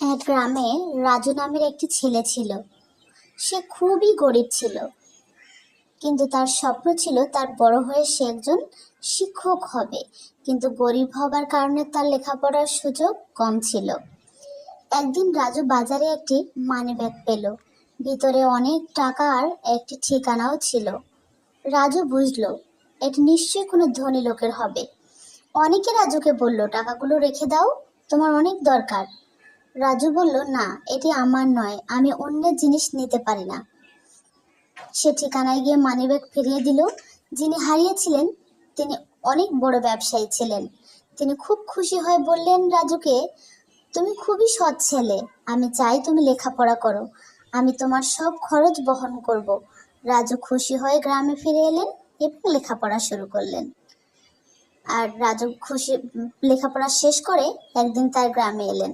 এক গ্রামে রাজু নামের একটি ছেলে ছিল। সে খুবই গরিব ছিল। কিন্তু তার স্বপ্ন ছিল তার বড় হয়ে সে একজন শিক্ষক হবে। কিন্তু গরিব হবার কারণে তার লেখাপড়ার সুযোগ কম ছিল। একদিন রাজু বাজারে একটি মানি ব্যাগ পেল। ভিতরে অনেক টাকার একটি ঠিকানাও ছিল। রাজু বুঝলো, এটি নিশ্চয়ই কোনো ধনী লোকের হবে। অনেকে রাজুকে বলল, টাকাগুলো রেখে দাও, তোমার অনেক দরকার। রাজু বলল, না, এটি আমার নয়, আমি অন্যের জিনিস নিতে পারি না। সে ঠিকানায় গিয়ে মানিব্যাগ ফিরিয়ে দিল। যিনি হারিয়েছিলেন, তিনি অনেক বড় ব্যবসায়ী ছিলেন। তিনি খুব খুশি হয়ে বললেন, রাজুকে, তুমি খুবই সৎ ছেলে, আমি চাই তুমি লেখাপড়া করো, আমি তোমার সব খরচ বহন করব। রাজু খুশি হয়ে গ্রামে ফিরে এলেন এবং লেখাপড়া শুরু করলেন। আর রাজু খুশি, লেখাপড়া শেষ করে একদিন তার গ্রামে এলেন।